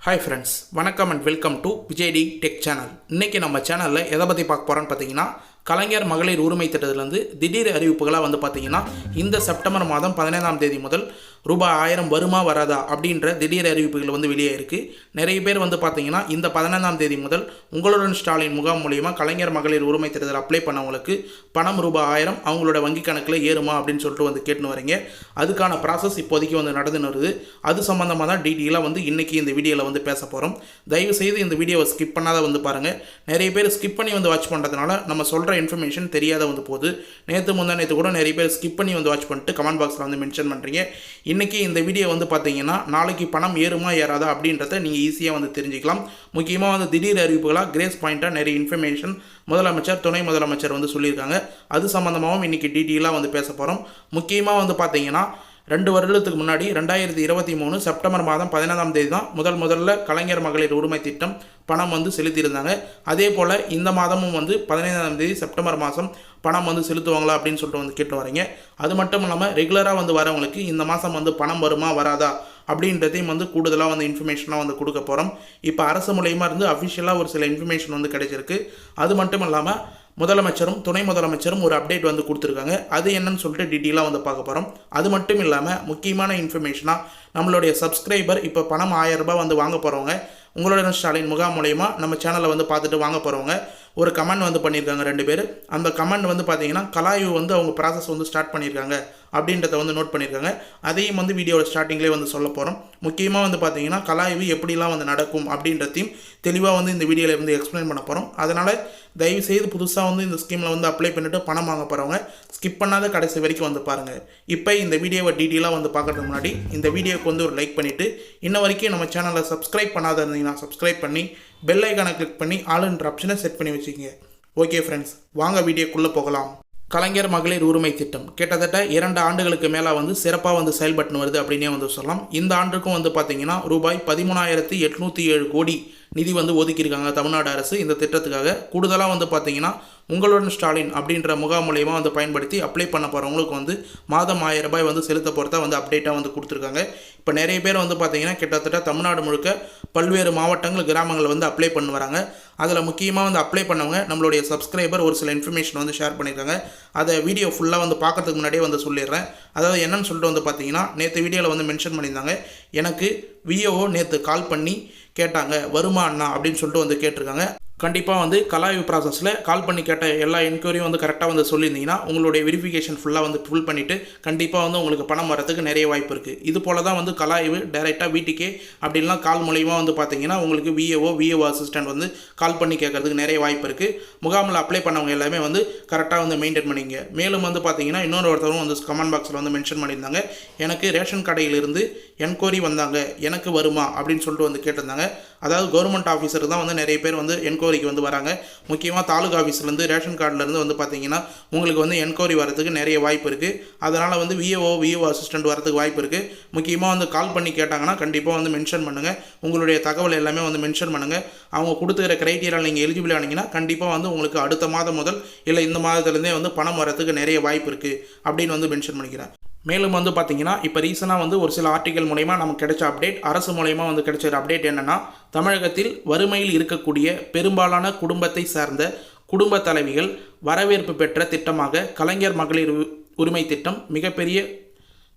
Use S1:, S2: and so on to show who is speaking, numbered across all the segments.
S1: Hi friends வணக்கம் and welcome to Vijay D tech channel இன்றைக்கி நம்ம சேனலில் எதை பற்றி பார்க்க போகிறோன்னு பார்த்தீங்கன்னா கலைஞர் மகளிர் உரிமை திட்டத்திலிருந்து திடீர் அறிவிப்புகளாக வந்து பார்த்தீங்கன்னா இந்த செப்டம்பர் மாதம் பதினைந்தாம் தேதி முதல் ரூபாய் ஆயிரம் வருமா வராதா அப்படின்ற திடீர் அறிவிப்புகள் வந்து வெளியே இருக்குது நிறைய பேர் வந்து பார்த்தீங்கன்னா இந்த பதினைந்தாம் தேதி முதல் உங்களுடன் ஸ்டாலின் முகாம் மூலியமாக கலைஞர் மகளிர் உரிமை திட்டத்தில் அப்ளை பண்ணவங்களுக்கு பணம் ரூபாய் ஆயிரம் அவங்களோட வங்கி கணக்கில் ஏறுமா அப்படின்னு சொல்லிட்டு வந்து கேட்டுன்னு வரீங்க. அதுக்கான ப்ராசஸ் இப்போதைக்கு வந்து நடந்துன்னு வருது. அது சம்மந்தமாக தான் டீட்டெயிலாக வந்து இன்றைக்கி இந்த வீடியோவில் வந்து பேச போகிறோம் தயவு செய்து இந்த வீடியோவை ஸ்கிப் பண்ணாத வந்து பாருங்கள் நிறைய பேர் ஸ்கிப் பண்ணி வந்து வாட்ச் பண்ணுறதுனால நம்ம சொல்கிற இன்ஃபர்மேஷன் தெரியாத வந்து போகுது. நேற்று முந்தா நேற்று கூட நிறைய பேர் ஸ்கிப் பண்ணி வந்து வாட்ச் பண்ணிட்டு கமெண்ட் பாக்ஸில் வந்து மென்ஷன் பண்ணுறீங்க இன்றைக்கி இந்த வீடியோ வந்து பார்த்தீங்கன்னா நாளைக்கு பணம் ஏறுமா ஏறாதா அப்படின்றத நீங்கள் ஈஸியாக வந்து தெரிஞ்சுக்கலாம். முக்கியமாக வந்து திடீர் அறிவிப்புகளாக கிரேஸ் பாயிண்ட்டாக நிறைய இன்ஃபர்மேஷன் முதலமைச்சர் துணை முதலமைச்சர் வந்து சொல்லியிருக்காங்க. அது சம்மந்தமாகவும் இன்றைக்கி டீட்டெயிலாக வந்து பேச போகிறோம் முக்கியமாக வந்து பார்த்தீங்கன்னா ரெண்டு வருடத்துக்கு முன்னாடி ரெண்டாயிரத்தி இருபத்தி மூணு செப்டம்பர் மாதம் பதினைந்தாம் தேதி தான் முதல் முதல்ல கலைஞர் மகளிர் உரிமை திட்டம் பணம் வந்து செலுத்தியிருந்தாங்க. அதே போல் இந்த மாதமும் வந்து பதினைந்தாம் தேதி செப்டம்பர் மாதம் பணம் வந்து செலுத்துவாங்களா அப்படின்னு சொல்லிட்டு வந்து கேட்டு வரீங்க. அது மட்டும் இல்லாமல் ரெகுலராக வந்து வரவங்களுக்கு இந்த மாதம் வந்து பணம் வருமா வராதா அப்படின்றதையும் வந்து கூடுதலாக வந்து இன்ஃபர்மேஷனாக வந்து கொடுக்க போகிறோம் இப்போ அரசு மூலயமா இருந்து அஃபிஷியலாக ஒரு சில இன்ஃபர்மேஷன் வந்து கிடைச்சிருக்கு. அது மட்டும் இல்லாமல் முதலமைச்சரும் துணை முதலமைச்சரும் ஒரு அப்டேட் வந்து கொடுத்துருக்காங்க. அது என்னன்னு சொல்லிட்டு டீட்டெயிலாக வந்து பார்க்க போகிறோம் அது மட்டும் இல்லாமல் முக்கியமான இன்ஃபர்மேஷனாக நம்மளுடைய சப்ஸ்கிரைபர் இப்போ பணம் ஆயிரம் ரூபாய் வந்து வாங்க போகிறவங்க உங்களுடைய ஸ்டாலின் முகாம் மூலயமா நம்ம சேனலை வந்து பார்த்துட்டு வாங்க போகிறவங்க ஒரு கமெண்ட் வந்து பண்ணியிருக்காங்க ரெண்டு பேர். அந்த கமெண்ட் வந்து பார்த்தீங்கன்னா கலாய்வு வந்து அவங்க ப்ராசஸ் வந்து ஸ்டார்ட் பண்ணியிருக்காங்க. அப்படின்றத வந்து நோட் பண்ணியிருக்காங்க. அதையும் வந்து வீடியோவில் ஸ்டார்டிங்லேயே வந்து சொல்ல போகிறோம் முக்கியமாக வந்து பார்த்தீங்கன்னா கலாய்வு எப்படிலாம் வந்து நடக்கும் அப்படின்றதையும் தெளிவாக வந்து இந்த வீடியோவில் வந்து எக்ஸ்பிளைன் பண்ண போகிறோம் அதனால் தயவு செய்து புதுசாக வந்து இந்த ஸ்கீமில் வந்து அப்ளை பண்ணிவிட்டு பணம் வாங்க போகிறவங்க ஸ்கிப் பண்ணாத கடைசி வரைக்கும் வந்து பாருங்கள் இப்போ இந்த வீடியோவை டீட்டெயிலாக வந்து பார்க்கறதுக்கு முன்னாடி இந்த வீடியோக்கு வந்து ஒரு லைக் பண்ணிவிட்டு இன்ன வரைக்கும் நம்ம சேனலை சப்ஸ்கிரைப் பண்ணாத இருந்தீங்கன்னா சப்ஸ்கிரைப் பண்ணி பெல் ஐக்கானை கிளிக் பண்ணி ஆளுன்ற ஆப்ஷனை செட் பண்ணி வச்சுக்கோங்க. ஓகே ஃப்ரெண்ட்ஸ் வாங்க வீடியோக்குள்ளே போகலாம். கலைஞர் மகளிர் உரிமை திட்டம். கிட்டத்தட்ட இரண்டு ஆண்டுகளுக்கு மேலே வந்து சிறப்பாக வந்து செயல்பட்டு வருது அப்படின்னே வந்து சொல்லலாம். இந்த ஆண்டுக்கும் வந்து பார்த்தீங்கன்னா ரூபாய் பதிமூணாயிரத்தி எட்நூற்றி ஏழு கோடி நிதி வந்து ஒதுக்கியிருக்காங்க தமிழ்நாடு அரசு இந்த திட்டத்துக்காக. கூடுதலாக வந்து பார்த்தீங்கன்னா உங்களுடன் ஸ்டாலின் அப்படின்ற முகாம் மூலியமாக வந்து பயன்படுத்தி அப்ளை பண்ண போகிறவங்களுக்கு வந்து மாதம் ஆயிரம் ரூபாய் வந்து செலுத்த போகிறதா வந்து அப்டேட்டாக வந்து கொடுத்துருக்காங்க. இப்போ நிறைய பேர் வந்து பார்த்தீங்கன்னா கிட்டத்தட்ட தமிழ்நாடு முழுக்க பல்வேறு மாவட்டங்கள் கிராமங்கள் வந்து அப்ளை பண்ணி வராங்க. அதில் முக்கியமாக வந்து அப்ளை பண்ணவங்க நம்மளுடைய சப்ஸ்கிரைபர் ஒரு சில இன்ஃபர்மேஷன் வந்து ஷேர் பண்ணியிருக்காங்க. அதை வீடியோ ஃபுல்லாக வந்து பார்க்கறதுக்கு முன்னாடியே வந்து சொல்லிடுறேன். அதாவது என்னன்னு சொல்லிட்டு வந்து பார்த்தீங்கன்னா நேற்று வீடியோவில் வந்து மென்ஷன் பண்ணியிருந்தாங்க. எனக்கு விஓஓ நேற்று கால் பண்ணி கேட்டாங்க வருமா அண்ணா அப்படின்னு சொல்லிட்டு வந்து கேட்டிருக்காங்க. கண்டிப்பாக வந்து கலாய்வு ப்ராசஸில் கால் பண்ணி கேட்ட எல்லா என்கொயரியும் வந்து கரெக்டாக வந்து சொல்லியிருந்தீங்கன்னா உங்களுடைய வெரிஃபிகேஷன் ஃபுல்லாக வந்து ஃபுல் பண்ணிவிட்டு கண்டிப்பாக வந்து உங்களுக்கு பணம் வரதுக்கு நிறைய வாய்ப்பு இருக்குது இது போல தான் வந்து கலாய்வு டைரெக்டாக வீட்டுக்கே அப்படின்லாம் கால் மூலியமாக வந்து பார்த்தீங்கன்னா உங்களுக்கு விஏஓ விஏஓ அசிஸ்டன்ட் வந்து கால் பண்ணி கேட்கறதுக்கு நிறைய வாய்ப்பு இருக்குது முகாமில் அப்ளை பண்ணவங்க எல்லாமே வந்து கரெக்டாக வந்து மெயின்டைன் பண்ணிங்க. மேலும் வந்து பார்த்தீங்கன்னா இன்னொரு ஒருத்தரும் வந்து கமெண்ட் பாக்ஸில் வந்து மென்ஷன் பண்ணியிருந்தாங்க. எனக்கு ரேஷன் கடையிலிருந்து என்கொயரி வந்தாங்க. எனக்கு வருமா? அப்படின்னு சொல்லிட்டு வந்து கேட்டிருந்தாங்க. அதாவது கவர்மெண்ட் ஆஃபீஸர் தான் வந்து நிறைய பேர் வந்து என்கொயரிக்கு வந்து வராங்க. முக்கியமாக தாலுகா ஆஃபீஸ்லேருந்து ரேஷன் கார்டுலேருந்து வந்து பார்த்தீங்கன்னா உங்களுக்கு வந்து என்கொயரி வரதுக்கு நிறைய வாய்ப்பு இருக்குது அதனால் வந்து விஏஓ விஏஓ அசிஸ்டன்ட் வரதுக்கு வாய்ப்பு இருக்குது முக்கியமாக வந்து கால் பண்ணி கேட்டாங்கன்னா கண்டிப்பாக வந்து மென்ஷன் பண்ணுங்கள் உங்களுடைய தகவல் எல்லாமே வந்து மென்ஷன் பண்ணுங்கள் அவங்க கொடுத்துக்கிற க்ரைட்டீரியா நீங்கள் எலிஜிபிள் ஆனீங்கன்னா கண்டிப்பாக வந்து உங்களுக்கு அடுத்த மாதம் முதல் இல்லை இந்த மாதத்துலேருந்தே வந்து பணம் வரதுக்கு நிறைய வாய்ப்பு இருக்குது அப்படின்னு வந்து மென்ஷன் பண்ணிக்கிறேன். மேலும் வந்து பார்த்திங்கன்னா இப்போ ரீசனாக வந்து ஒரு சில ஆர்டிகல் மூலயமா நமக்கு கிடைச்ச அப்டேட் அரசு மூலயமா வந்து கிடைச்ச அப்டேட் என்னென்னா தமிழகத்தில் வறுமையில் இருக்கக்கூடிய பெரும்பாலான குடும்பத்தை சார்ந்த குடும்ப தலைவிகள் வரவேற்பு பெற்ற திட்டமாக கலைஞர் மகளிர் உரிமை திட்டம் மிகப்பெரிய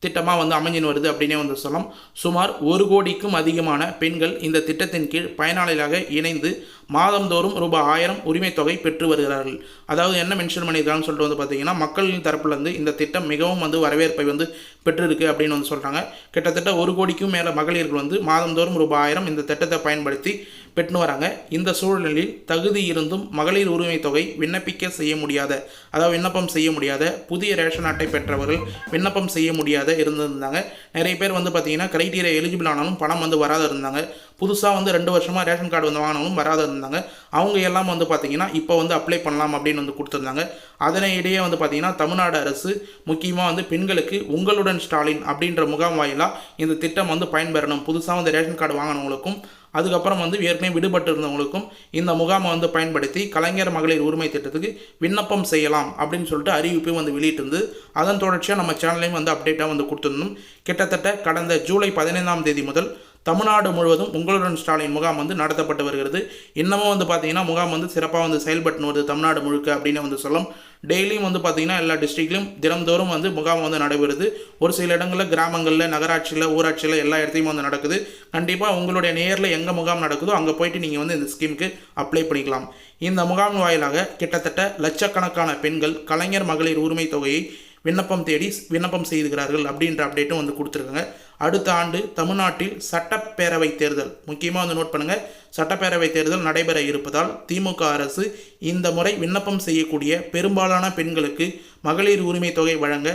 S1: திட்டமாக வந்து அமைஞ்சின் வருது அப்படின்னே வந்து சொல்லலாம். சுமார் ஒரு கோடிக்கும் அதிகமான பெண்கள் இந்த திட்டத்தின் கீழ் பயனாளிகளாக இணைந்து மாதந்தோறும் ரூபாய் ஆயிரம் உரிமை தொகை பெற்று வருகிறார்கள். அதாவது என்ன மென்ஷன் பண்ணியிருக்காங்கன்னு சொல்லிட்டு வந்து பார்த்தீங்கன்னா மக்களின் தரப்புலேருந்து இந்த திட்டம் மிகவும் வந்து வரவேற்பை வந்து பெற்றிருக்கு அப்படின்னு வந்து சொல்கிறாங்க கிட்டத்தட்ட ஒரு கோடிக்கும் மேலே மகளிர்கள் வந்து மாதந்தோறும் ரூபாய் ஆயிரம் இந்த திட்டத்தை பயன்படுத்தி பெற்று வராங்க. இந்த சூழலில் தகுதி இருந்தும் மகளிர் உரிமை தொகை விண்ணப்பிக்க செய்ய முடியாத அதாவது விண்ணப்பம் செய்ய முடியாத புதிய ரேஷன் அட்டை பெற்றவர்கள் விண்ணப்பம் செய்ய முடியாத இருந்திருந்தாங்க. நிறைய பேர் வந்து பார்த்தீங்கன்னா கிரைட்டீரியா எலிஜிபிள் ஆனாலும் பணம் வந்து வராத இருந்தாங்க. புதுசாக வந்து ரெண்டு வருஷமாக ரேஷன் கார்டு வந்து வாங்கினாலும் வராத இருந்தாங்க. அவங்க எல்லாம் வந்து பார்த்தீங்கன்னா இப்போ வந்து அப்ளை பண்ணலாம் அப்படின்னு வந்து கொடுத்துருந்தாங்க. அதனை இடையே வந்து பார்த்தீங்கன்னா தமிழ்நாடு அரசு முக்கியமாக வந்து பெண்களுக்கு உங்களுடன் ஸ்டாலின் அப்படின்ற முகாம் வாயிலாக இந்த திட்டம் வந்து பயன்பெறணும். புதுசாக வந்து ரேஷன் கார்டு வாங்கினவங்களுக்கும் அதுக்கப்புறம் வந்து ஏற்கனவே விடுபட்டு இருந்தவங்களுக்கும் இந்த முகாமை வந்து பயன்படுத்தி கலைஞர் மகளிர் உரிமை திட்டத்துக்கு விண்ணப்பம் செய்யலாம் அப்படின்னு சொல்லிட்டு அறிவிப்பு வந்து வெளியிட்டிருந்து அதன் தொடர்ச்சியாக நம்ம சேனல்லையும் வந்து அப்டேட்டாக வந்து கொடுத்துருந்தோம். கிட்டத்தட்ட கடந்த ஜூலை பதினைந்தாம் தேதி முதல் தமிழ்நாடு முழுவதும் உங்களுடன் ஸ்டாலின் முகாம் வந்து நடத்தப்பட்டு வருகிறது. இன்னமும் வந்து பார்த்தீங்கன்னா முகாம் வந்து சிறப்பாக வந்து செயல்பட்டு வருது தமிழ்நாடு முழுக்க அப்படின்னு வந்து சொல்லும். டெய்லியும் வந்து பார்த்தீங்கன்னா எல்லா டிஸ்ட்ரிக்ட்லையும் தினம்தோறும் வந்து முகாம் வந்து நடைபெறுது. ஒரு சில இடங்களில் கிராமங்களில் நகராட்சியில் ஊராட்சியில் எல்லா இடத்தையும் வந்து நடக்குது. கண்டிப்பாக உங்களுடைய நேரில் எங்கே முகாம் நடக்குதோ அங்கே போயிட்டு நீங்கள் வந்து இந்த ஸ்கீமுக்கு அப்ளை பண்ணிக்கலாம். இந்த முகாம் வாயிலாக கிட்டத்தட்ட லட்சக்கணக்கான பெண்கள் கலைஞர் மகளிர் உரிமை தொகையை விண்ணப்பம் தேடி விண்ணப்பம் செய்துகிறார்கள் அப்படின்ற அப்டேட்டும் வந்து கொடுத்துருக்காங்க. அடுத்த ஆண்டு தமிழ்நாட்டில் சட்டப்பேரவை தேர்தல் முக்கியமாக வந்து நோட் பண்ணுங்கள் சட்டப்பேரவை தேர்தல் நடைபெற இருப்பதால் திமுக அரசு இந்த முறை விண்ணப்பம் செய்யக்கூடிய பெரும்பாலான பெண்களுக்கு மகளிர் உரிமை தொகை வழங்க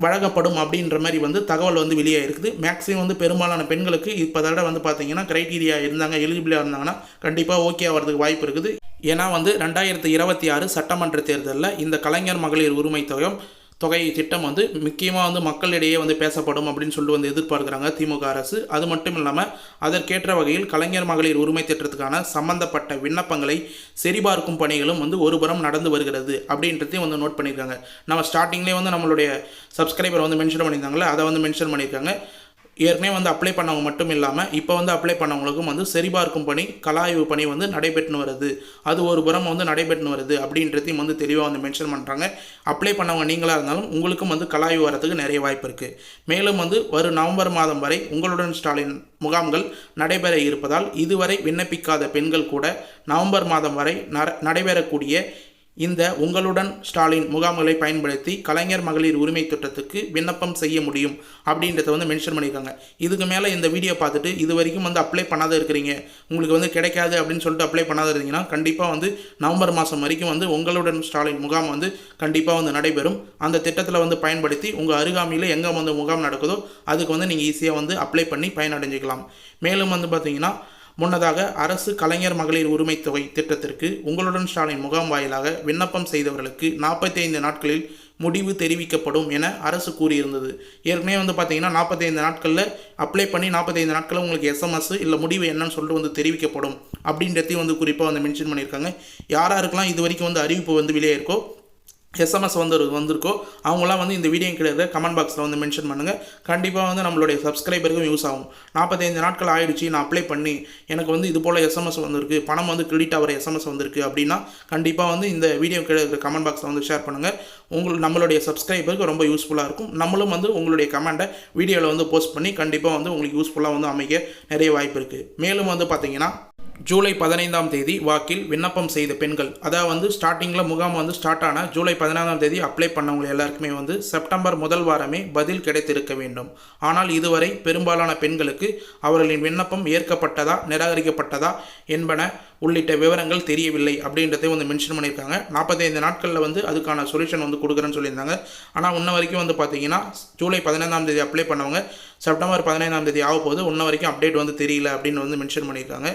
S1: வழங்கப்படும் அப்படின்ற மாதிரி வந்து தகவல் வந்து வெளியே இருக்குது. மேக்ஸிமம் வந்து பெரும்பாலான பெண்களுக்கு இப்போ தடவை வந்து பார்த்தீங்கன்னா க்ரைட்டீரியா இருந்தாங்க எலிஜிபிளாக இருந்தாங்கன்னா கண்டிப்பாக ஓகே ஆகிறதுக்கு வாய்ப்பு இருக்குது. ஏன்னா வந்து ரெண்டாயிரத்தி இருபத்தி ஆறு சட்டமன்ற தேர்தலில் இந்த கலைஞர் மகளிர் உரிமை தொகையும் தொகை திட்டம் வந்து முக்கியமாக வந்து மக்களிடையே வந்து பேசப்படும் அப்படின்னு சொல்லி வந்து எதிர்பார்க்குறாங்க திமுக அரசு. அது மட்டும் இல்லாமல் அதற்கேற்ற வகையில் கலைஞர் மகளிர் உரிமை திட்டத்துக்கான சம்பந்தப்பட்ட விண்ணப்பங்களை சரிபார்க்கும் பணிகளும் வந்து ஒருபுறம் நடந்து வருகிறது அப்படின்றதையும் வந்து நோட் பண்ணியிருக்காங்க. நம்ம ஸ்டார்டிங்லேயே வந்து நம்மளுடைய சப்ஸ்கிரைபர் வந்து மென்ஷன் பண்ணியிருந்தாங்களே அதை வந்து மென்ஷன் பண்ணியிருக்காங்க. ஏற்கனவே வந்து அப்ளை பண்ணவங்க மட்டும் இல்லாமல் இப்போ வந்து அப்ளை பண்ணவங்களுக்கும் வந்து சரிபார்க்கும் பணி கலாய்வு பணி வந்து நடைபெற்று வருது. அது ஒரு புறம் வந்து நடைபெற்று வருது அப்படின்றதையும் வந்து தெளிவாக வந்து மென்ஷன் பண்ணுறாங்க அப்ளை பண்ணவங்க நீங்களாக இருந்தாலும் உங்களுக்கும் வந்து கலாய்வு வரதுக்கு நிறைய வாய்ப்பு இருக்குது மேலும் வந்து வரும் நவம்பர் மாதம் வரை உங்களுடன் ஸ்டாலின் முகாம்கள் நடைபெற இருப்பதால் இதுவரை விண்ணப்பிக்காத பெண்கள் கூட நவம்பர் மாதம் வரை நட- நடைபெறக்கூடிய இந்த உங்களுடன் ஸ்டாலின் முகாம்களை பயன்படுத்தி கலைஞர் மகளிர் உரிமை திட்டத்துக்கு விண்ணப்பம் செய்ய முடியும் அப்படின்றத வந்து மென்ஷன் பண்ணியிருக்காங்க. இதுக்கு மேலே இந்த வீடியோ பார்த்துட்டு இது வரைக்கும் வந்து அப்ளை பண்ணாத இருக்கிறீங்க. உங்களுக்கு வந்து கிடைக்காது அப்படின்னு சொல்லிட்டு அப்ளை பண்ணாத இருந்தீங்கன்னா கண்டிப்பாக வந்து நவம்பர் மாதம் வரைக்கும் வந்து உங்களுடன் ஸ்டாலின் முகாம் வந்து கண்டிப்பாக வந்து நடைபெறும். அந்த திட்டத்தில் வந்து பயன்படுத்தி உங்கள் அருகாமையில் எங்கே வந்து முகாம் நடக்குதோ அதுக்கு வந்து நீங்கள் ஈஸியாக வந்து அப்ளை பண்ணி பயனடைஞ்சிக்கலாம். மேலும் வந்து பார்த்தீங்கன்னா முன்னதாக அரசு கலைஞர் மகளிர் உரிமை தொகை திட்டத்திற்கு உங்களுடன் ஸ்டாலின் முகாம் வாயிலாக விண்ணப்பம் செய்தவர்களுக்கு 45 நாட்களில் முடிவு தெரிவிக்கப்படும் என அரசு கூறியிருந்தது. ஏற்கனவே வந்து பார்த்தீங்கன்னா 45 நாட்களில் அப்ளை பண்ணி 45 நாட்களில் உங்களுக்கு எஸ்எம்எஸ் இல்லை முடிவு என்னன்னு சொல்லிட்டு வந்து தெரிவிக்கப்படும் அப்படின்றதையும் வந்து குறிப்பாக வந்து மென்ஷன் பண்ணியிருக்காங்க. யார் இது வரைக்கும் வந்து அறிவிப்பு வந்து வெளியே இருக்கோ எஸ்எம்எஸ் வந்து வந்திருக்கோ அவங்களாம் வந்து இந்த வீடியோ கிடையாது. கமெண்ட் பாக்ஸில் வந்து மென்ஷன் பண்ணுங்கள் கண்டிப்பாக வந்து நம்மளுடைய சப்ஸ்கிரைபருக்கும் யூஸ் ஆகும். நாற்பத்தைந்து நாட்கள் ஆயிடுச்சு நான் அப்ளை பண்ணி. எனக்கு வந்து இது போல் எஸ்எம்எஸ் வந்திருக்கு. பணம் வந்து கிரெடிட் ஆகிற எஸ்எம்எஸ் வந்திருக்கு அப்படின்னா கண்டிப்பாக வந்து இந்த வீடியோ கிடையாது. கமெண்ட் பாக்ஸில் வந்து ஷேர் பண்ணுங்கள் உங்களுக்கு நம்மளுடைய சப்ஸ்கிரைபருக்கு ரொம்ப யூஸ்ஃபுல்லாக இருக்கும். நம்மளும் வந்து உங்களுடைய கமெண்ட்டை வீடியோவில் வந்து போஸ்ட் பண்ணி கண்டிப்பாக வந்து உங்களுக்கு யூஸ்ஃபுல்லாக வந்து அமைக்க நிறைய வாய்ப்பு இருக்குது மேலும் வந்து பார்த்திங்கன்னா ஜூலை பதினைந்தாம் தேதி வாக்கில் விண்ணப்பம் செய்த பெண்கள். அதாவது வந்து ஸ்டார்டிங்கில் முகாம் வந்து ஸ்டார்ட் ஆன ஜூலை பதினாறாம் தேதி அப்ளை பண்ணவங்க எல்லாருக்குமே வந்து செப்டம்பர் முதல் வாரமே பதில் கிடைத்திருக்க வேண்டும். ஆனால் இதுவரை பெரும்பாலான பெண்களுக்கு அவர்களின் விண்ணப்பம் ஏற்கப்பட்டதா நிராகரிக்கப்பட்டதா என்பன உள்ளிட்ட விவரங்கள் தெரியவில்லை அப்படின்றதையும் வந்து மென்ஷன் பண்ணியிருக்காங்க. நாற்பத்தைந்து நாட்களில் வந்து அதுக்கான சொல்யூஷன் வந்து கொடுக்குறேன்னு சொல்லியிருந்தாங்க. ஆனால் இன்ன வரைக்கும் வந்து பார்த்தீங்கன்னா ஜூலை பதினைந்தாம் தேதி அப்ளை பண்ணவங்க செப்டம்பர் பதினைந்தாம் தேதி ஆக போது இன்ன வரைக்கும் அப்டேட் வந்து தெரியல அப்படின்னு வந்து மென்ஷன் பண்ணியிருக்காங்க.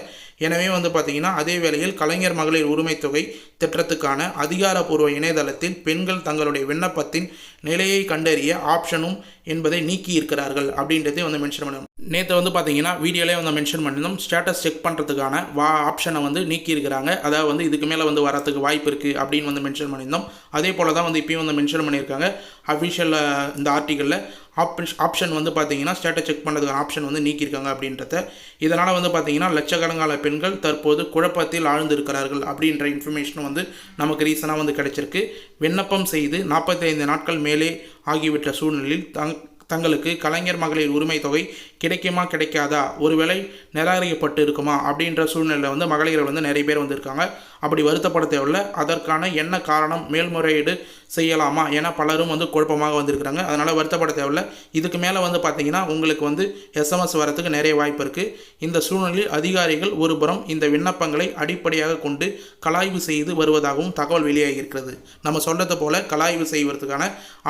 S1: எனவே வந்து பார்த்தீங்கன்னா அதே வேளையில் கலைஞர் மகளிர் உரிமை தொகை திட்டத்துக்கான அதிகாரப்பூர்வ இணையதளத்தில் பெண்கள் தங்களுடைய விண்ணப்பத்தின் நிலையை கண்டறிய ஆப்ஷனும் என்பதை நீக்கி இருக்கிறார்கள் அப்படின்றதே வந்து மென்ஷன் பண்ணணும் நேற்று வந்து பார்த்தீங்கன்னா வீடியோலேயே வந்து மென்ஷன் பண்ணியிருந்தோம். ஸ்டேட்டஸ் செக் பண்ணுறதுக்கான வா ஆப்ஷனை வந்து வந்து நீக்கியிருக்கிறாங்க. அதாவது வந்து இதுக்கு மேலே வந்து வரத்துக்கு வாய்ப்பு இருக்குது அப்படின்னு வந்து மென்ஷன் பண்ணியிருந்தோம். அதே போல் தான் வந்து இப்பயும் வந்து மென்ஷன் பண்ணியிருக்காங்க. அஃபிஷியல் இந்த ஆர்டிகளில் ஆப்ஷன் ஆப்ஷன் வந்து பார்த்தீங்கன்னா ஸ்டேட்டஸ் செக் பண்ணுறதுக்கான ஆப்ஷன் வந்து நீக்கியிருக்காங்க அப்படின்றத. இதனால் வந்து பார்த்தீங்கன்னா லட்சக்கணக்கான பெண்கள் தற்போது குழப்பத்தில் ஆழ்ந்திருக்கிறார்கள் அப்படின்ற இன்ஃபர்மேஷன் வந்து நமக்கு ரீசனாக வந்து கிடைச்சிருக்கு. விண்ணப்பம் செய்து நாற்பத்தைந்து நாட்கள் மேலே ஆகிவிட்ட சூழ்நிலையில் தங் தங்களுக்கு கலைஞர் மகளிர் உரிமை தொகை கிடைக்குமா கிடைக்காதா? ஒருவேளை நிராகரிக்கப்பட்டு இருக்குமா அப்படின்ற சூழ்நிலையில் வந்து மகளிர்கள் வந்து நிறைய பேர் வந்திருக்காங்க. அப்படி வருத்தப்பட தேவையில்ல. அதற்கான என்ன காரணம் மேல்முறையீடு செய்யலாமா என பலரும் வந்து குழப்பமாக வந்திருக்கிறாங்க. அதனால் வருத்தப்பட தேவையில்ல. இதுக்கு மேலே வந்து பார்த்திங்கன்னா உங்களுக்கு வந்து எஸ்எம்எஸ் வரத்துக்கு நிறைய வாய்ப்பு இருக்குது இந்த சூழ்நிலையில் அதிகாரிகள் ஒருபுறம் இந்த விண்ணப்பங்களை அடிப்படையாக கொண்டு கலாய்வு செய்து வருவதாகவும் தகவல் வெளியாகி இருக்கிறது நம்ம சொல்றது போல் கலாய்வு செய்வதற்கான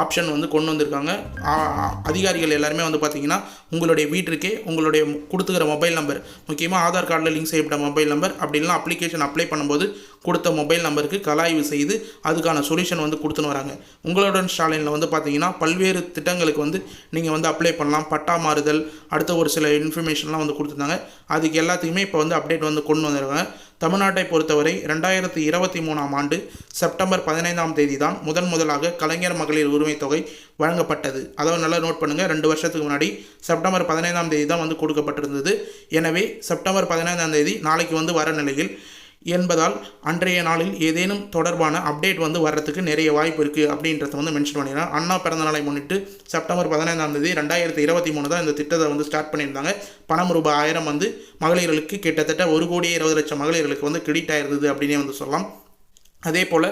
S1: ஆப்ஷன் வந்து கொண்டு வந்திருக்காங்க. அதிகாரிகள் எல்லாருமே வந்து பார்த்திங்கன்னா உங்களுடைய வீட்டிற்கே உங்களுடைய கொடுத்துக்கிற மொபைல் நம்பர் முக்கியமாக ஆதார் கார்டில் லிங்க் செய்யப்பட்ட மொபைல் நம்பர் அப்படி அப்ளிகேஷன் அப்ளை பண்ணும்போது கொடுத்த மொபைல் நம்பருக்கு கலாய்வு செய்து அதுக்கான சொல்யூஷன் வந்து கொடுத்துன்னு வராங்க. உங்களுடன் ஸ்டாலினில் வந்து பார்த்தீங்கன்னா பல்வேறு திட்டங்களுக்கு வந்து நீங்கள் வந்து அப்ளை பண்ணலாம். பட்டா மாறுதல் அடுத்த ஒரு சில இன்ஃபர்மேஷன்லாம் வந்து கொடுத்துருந்தாங்க. அதுக்கு எல்லாத்துக்குமே இப்போ வந்து அப்டேட் வந்து கொண்டு வந்துடுவாங்க தமிழ்நாட்டை பொறுத்தவரை ரெண்டாயிரத்தி இருபத்தி மூணாம் ஆண்டு செப்டம்பர் பதினைந்தாம் தேதி தான் முதன் முதலாக கலைஞர் மகளிர் உரிமை தொகை வழங்கப்பட்டது. அதாவது நல்லா நோட் பண்ணுங்கள் ரெண்டு வருஷத்துக்கு முன்னாடி செப்டம்பர் பதினைந்தாம் தேதி தான் வந்து கொடுக்கப்பட்டிருந்தது. எனவே செப்டம்பர் பதினைந்தாம் தேதி நாளைக்கு வந்து வர நிலையில் என்பதால் அன்றைய நாளில் ஏதேனும் தொடர்பான அப்டேட் வந்து வர்றதுக்கு நிறைய வாய்ப்பு இருக்குது அப்படின்றத வந்து மென்ஷன் பண்ணிடுறேன் அண்ணா பிறந்த நாளை முன்னிட்டு செப்டம்பர் பதினைந்தாம் தேதி ரெண்டாயிரத்தி இருபத்தி மூணு தான் இந்த திட்டத்தை வந்து ஸ்டார்ட் பண்ணியிருந்தாங்க. பணம் ரூபாய் ஆயிரம் வந்து மகளிர்களுக்கு கிட்டத்தட்ட ஒரு கோடியே இருபது லட்சம் மகளிர்களுக்கு வந்து கிரெடிட் ஆயிருந்தது அப்படின்னே வந்து சொல்லலாம். அதே போல்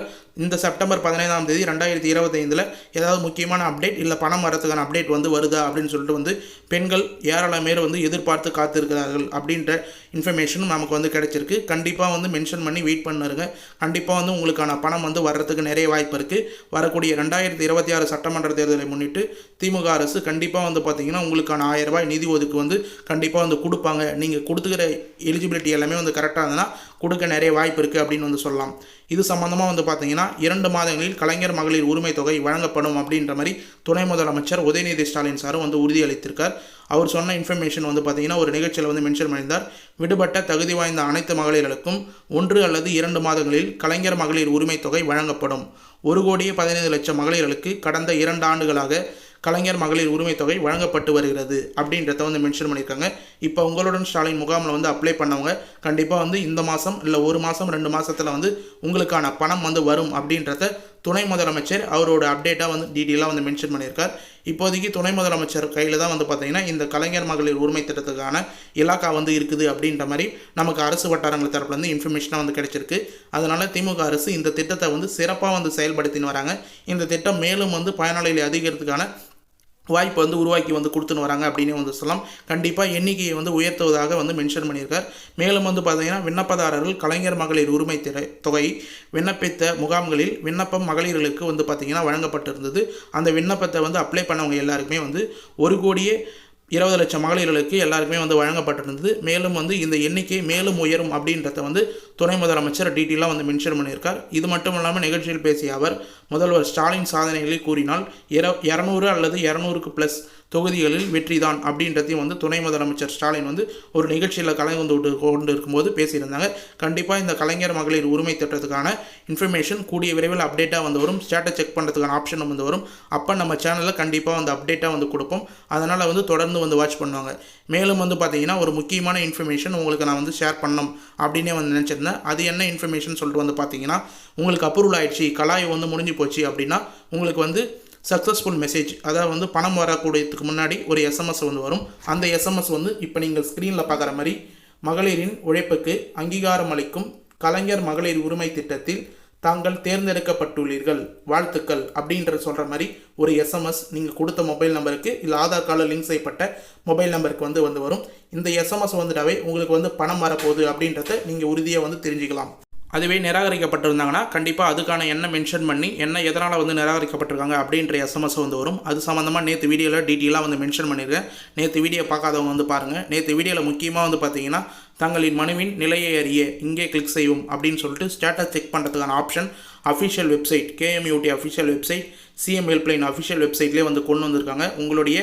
S1: இந்த செப்டம்பர் பதினைந்தாம் தேதி ரெண்டாயிரத்தி இருபத்தைந்தில் ஏதாவது முக்கியமான அப்டேட் இல்லை பணம் வரத்துக்கான அப்டேட் வந்து வருதா அப்படின்னு சொல்லிட்டு வந்து பெண்கள் ஏராளம் பேர் வந்து எதிர்பார்த்து காத்திருக்கிறார்கள் அப்படின்ற இன்ஃபர்மேஷனும் நமக்கு வந்து கிடைச்சிருக்கு. கண்டிப்பாக வந்து மென்ஷன் பண்ணி வெயிட் பண்ணுருங்க கண்டிப்பாக வந்து உங்களுக்கான பணம் வந்து வர்றதுக்கு நிறைய வாய்ப்பு இருக்குது வரக்கூடிய ரெண்டாயிரத்தி இருபத்தி ஆறு சட்டமன்ற தேர்தலை முன்னிட்டு திமுக அரசு கண்டிப்பாக வந்து பார்த்தீங்கன்னா உங்களுக்கான ஆயிரம் ரூபாய் நிதி ஒதுக்கு வந்து கண்டிப்பாக வந்து கொடுப்பாங்க. நீங்கள் கொடுத்துக்கிற எலிஜிபிலிட்டி எல்லாமே வந்து கரெக்டாக இருந்ததுன்னா கொடுக்க நிறைய வாய்ப்பு இருக்குது அப்படின்னு வந்து சொல்லலாம். இது சம்மந்தமாக வந்து பார்த்தீங்கன்னா இரண்டு மாதங்களில் கலைஞர் மகளிர் உரிமை தொகை வழங்கப்படும் அப்படின்ற மாதிரி துணை முதலமைச்சர் உதயநிதி ஸ்டாலின் சாரும் வந்து உறுதியளித்திருக்கார். அவர் சொன்ன இன்ஃபர்மேஷன் வந்து பார்த்தீங்கன்னா ஒரு நிகழ்ச்சியில் வந்து மென்ஷன் பண்ணியிருந்தார். விடுபட்ட தகுதி வாய்ந்த அனைத்து மகளிர்களுக்கும் ஒன்று அல்லது இரண்டு மாதங்களில் கலைஞர் மகளிர் உரிமை தொகை வழங்கப்படும். ஒரு கோடியே பதினைந்து லட்சம் மகளிர்களுக்கு கடந்த இரண்டு ஆண்டுகளாக கலைஞர் மகளிர் உரிமை தொகை வழங்கப்பட்டு வருகிறது அப்படின்றத வந்து மென்ஷன் பண்ணியிருக்காங்க. இப்போ உங்களுடன் ஸ்டாலின் முகாமில் வந்து அப்ளை பண்ணவங்க கண்டிப்பாக வந்து இந்த மாதம் இல்லை ஒரு மாதம் ரெண்டு மாதத்தில் வந்து உங்களுக்கான பணம் வந்து வரும் அப்படின்றத துணை முதலமைச்சர் அவரோட அப்டேட்டாக வந்து டீட்டெயிலாக வந்து மென்ஷன் பண்ணியிருக்கார். இப்போதைக்கு துணை முதலமைச்சர் கையில் தான் வந்து பார்த்தீங்கன்னா இந்த கலைஞர் மகளிர் உரிமை திட்டத்துக்கான இலாக்கா வந்து இருக்குது அப்படின்ற மாதிரி நமக்கு அரசு வட்டாரங்கள் தரப்புலேருந்து இன்ஃபர்மேஷனாக வந்து கிடைச்சிருக்கு. அதனால் திமுக அரசு இந்த திட்டத்தை வந்து சிறப்பாக வந்து செயல்படுத்தின்னு வராங்க. இந்த திட்டம் மேலும் வந்து பயனாளிகளை அதிகரிக்கிறதுக்கான வாய்ப்பு வந்து உருவாக்கி வந்து கொடுத்துன்னு வராங்க அப்படின்னு வந்து சொல்லலாம். கண்டிப்பாக எண்ணிக்கையை வந்து உயர்த்துவதாக வந்து மென்ஷன் பண்ணியிருக்கார். மேலும் வந்து பார்த்தீங்கன்னா விண்ணப்பதாரர்கள் கலைஞர் மகளிர் உரிமை திரை தொகை விண்ணப்பித்த முகாம்களில் விண்ணப்பம் மகளிர்களுக்கு வந்து பார்த்திங்கன்னா வழங்கப்பட்டிருந்தது. அந்த விண்ணப்பத்தை வந்து அப்ளை பண்ணவங்க எல்லாருக்குமே வந்து ஒரு கோடியே இருபது லட்சம் மகளிர்களுக்கு எல்லாருக்குமே வந்து வழங்கப்பட்டிருந்தது. மேலும் வந்து இந்த எண்ணிக்கை மேலும் உயரும் அப்படின்றத வந்து துணை முதலமைச்சர் டீட்டெயிலாக வந்து மென்ஷன் பண்ணியிருக்கார். இது மட்டும் இல்லாமல் நிகழ்ச்சியில் பேசிய அவர் முதல்வர் ஸ்டாலின் சாதனைகளை கூறினால் இர இரநூறு அல்லது இரநூறுக்கு ப்ளஸ் தொகுதிகளில் வெற்றிதான் அப்படின்றதையும் வந்து துணை முதலமைச்சர் ஸ்டாலின் வந்து ஒரு நிகழ்ச்சியில் கலந்து கொண்டு கொண்டு இருக்கும்போது பேசியிருந்தாங்க. கண்டிப்பாக இந்த கலைஞர் மகளிர் உரிமை திட்டத்துக்கான இன்ஃபர்மேஷன் கூடிய விரைவில் அப்டேட்டாக வந்து வரும். ஸ்டேட்டஸ் செக் பண்ணுறதுக்கான ஆப்ஷனும் வந்து வரும். அப்போ நம்ம சேனலில் கண்டிப்பாக வந்து அப்டேட்டாக வந்து கொடுப்போம். அதனால் வந்து தொடர்ந்து வந்து வாட்ச் பண்ணுவாங்க. மேலும் வந்து பார்த்தீங்கன்னா ஒரு முக்கியமான இன்ஃபர்மேஷன் உங்களுக்கு நான் வந்து ஷேர் பண்ணணும் அப்படின்னே வந்து நினச்சிருந்தேன். அது என்ன இன்ஃபர்மேஷன் சொல்லிட்டு வந்து பார்த்தீங்கன்னா உங்களுக்கு அப்ரூவல் ஆயிடுச்சு கலாய் வந்து முடிஞ்சு போச்சு அப்படின்னா உங்களுக்கு வந்து சக்ஸஸ்ஃபுல் மெசேஜ் அதாவது வந்து பணம் வரக்கூடியதுக்கு முன்னாடி ஒரு எஸ்எம்எஸ் வந்து வரும். அந்த எஸ்எம்எஸ் வந்து இப்போ நீங்கள் ஸ்க்ரீனில் பார்க்குற மாதிரி மகளிரின் உழைப்புக்கு அங்கீகாரம் அளிக்கும் கலைஞர் மகளிர் உரிமை திட்டத்தில் தாங்கள் தேர்ந்தெடுக்கப்பட்டுள்ளீர்கள். வாழ்த்துக்கள் அப்படின்ற சொல்கிற மாதிரி ஒரு எஸ்எம்எஸ் நீங்கள் கொடுத்த மொபைல் நம்பருக்கு இல்லை ஆதார் கார்டில் லிங்க் செய்யப்பட்ட மொபைல் நம்பருக்கு வந்து வந்து வரும். இந்த எஸ்எம்எஸ் வந்துட்டாவே உங்களுக்கு வந்து பணம் வரப்போகுது அப்படின்றத நீங்கள் உறுதியாக வந்து தெரிஞ்சுக்கலாம். அதுவே நிராகரிக்கப்பட்டிருந்தாங்கன்னா கண்டிப்பாக அதுக்கான என்ன மென்ஷன் பண்ணி என்ன எதனால் வந்து நிராகரிக்கப்பட்டிருக்காங்க அப்படின்ற எஸ்எம்எஸ் வந்து வரும். அது சம்மந்தமாக நேற்று வீடியோவில் டீட்டெயிலாக வந்து மென்ஷன் பண்ணியிருக்கேன் நேற்று வீடியோ பார்க்காதவங்க வந்து பாருங்கள் நேற்று வீடியோவில் முக்கியமாக வந்து பார்த்தீங்கன்னா தங்களின் மனுவின் நிலையை அறிய இங்கே கிளிக் செய்வோம் அப்படின்னு சொல்லிட்டு ஸ்டேட்டஸ் செக் பண்ணுறதுக்கான option official website KMUT official website CM helpline official வெப்சைட்லேயே வந்து கொண்டு வந்திருக்காங்க. உங்களுடைய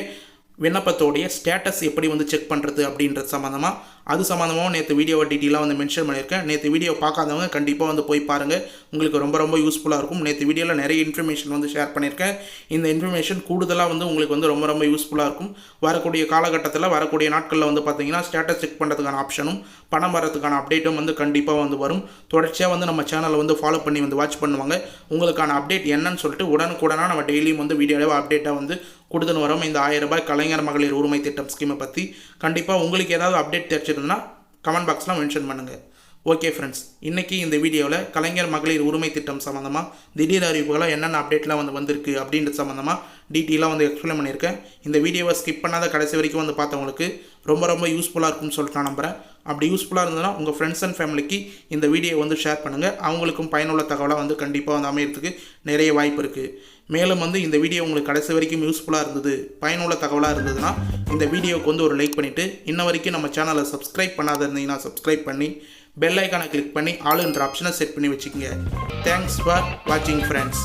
S1: விண்ணப்பத்தோடைய ஸ்டேட்டஸ் எப்படி வந்து செக் பண்ணுறது அப்படின்றது சம்மந்தமாக அது சம்மந்தமாகவும் நேற்று வீடியோவை டீட்டெயிலாக வந்து மென்ஷன் பண்ணியிருக்கேன். நேற்று வீடியோ பார்க்காதவங்க கண்டிப்பாக வந்து போய் பாருங்கள் உங்களுக்கு ரொம்ப ரொம்ப யூஸ்ஃபுல்லாக இருக்கும். நேற்று வீடியோவில் நிறைய இன்ஃபர்மேஷன் வந்து ஷேர் பண்ணியிருக்கேன். இந்த இன்ஃபர்மேஷன் கூடுதலாக வந்து உங்களுக்கு வந்து ரொம்ப ரொம்ப யூஸ்ஃபுல்லாக இருக்கும். வரக்கூடிய காலகட்டத்தில் வரக்கூடிய நாட்களில் வந்து பார்த்தீங்கன்னா ஸ்டேட்டஸ் செக் பண்ணுறதுக்கான ஆப்ஷனும் பணம் வரதுக்கான அப்டேட்டும் வந்து கண்டிப்பாக வந்து வரும். தொடர்ச்சியாக வந்து நம்ம சேனலை வந்து ஃபாலோ பண்ணி வந்து வாட்ச் பண்ணுவாங்க. உங்களுக்கான அப்டேட் என்னன்னு சொல்லிட்டு உடனுக்குடனாக நம்ம டெய்லியும் வந்து வீடியோவில் அப்டேட்டாக வந்து கொடுத்துன்னு வரோம். இந்த ஆயிரம் ரூபாய் கலைஞர் மகளிர் உரிமை திட்டம் ஸ்கீமை பற்றி கண்டிப்பாக உங்களுக்கு ஏதாவது அப்டேட் தெரிச்சிருந்ததுன்னா கமெண்ட் பாக்ஸில் மென்ஷன் பண்ணுங்கள் ஓகே ஃப்ரெண்ட்ஸ் இன்றைக்கி இந்த வீடியோவில் கலைஞர் மகளிர் உரிமை திட்டம் சம்மந்தமாக திடீர் அறிவிப்புகளாக என்னென்ன அப்டேட்லாம் வந்து வந்திருக்கு அப்படின்றது சம்மந்தமாக டீட்டெயிலாக வந்து எக்ஸ்பிளைன் பண்ணியிருக்கேன். இந்த வீடியோவை ஸ்கிப் பண்ணாத கடைசி வரைக்கும் வந்து பார்த்தவங்களுக்கு ரொம்ப ரொம்ப யூஸ்ஃபுல்லாக இருக்கும்னு சொல்லிட்டு நான் நம்புகிறேன் அப்படி யூஸ்ஃபுல்லாக இருந்ததுன்னா உங்கள் ஃப்ரெண்ட்ஸ் அண்ட் ஃபேமிலிக்கு இந்த வீடியோ வந்து ஷேர் பண்ணுங்கள் அவங்களுக்கும் பயனுள்ள தகவலாக வந்து கண்டிப்பாக வந்து அமையறதுக்கு நிறைய வாய்ப்பு இருக்குது மேலும் வந்து இந்த வீடியோ உங்களுக்கு கடைசி வரைக்கும் யூஸ்ஃபுல்லாக இருந்தது பயனுள்ள தகவலாக இருந்ததுன்னா இந்த வீடியோவுக்கு வந்து ஒரு லைக் பண்ணிவிட்டு இன்ன வரைக்கும் நம்ம சேனலை சப்ஸ்கிரைப் பண்ணாத இருந்தீங்கன்னா சப்ஸ்கிரைப் பண்ணி பெல் ஐக்கானை கிளிக் பண்ணி ஆளுன்ற ஆப்ஷனை செட் பண்ணி வச்சுக்கோங்க. தேங்க்ஸ் ஃபார் வாட்சிங் ஃப்ரெண்ட்ஸ்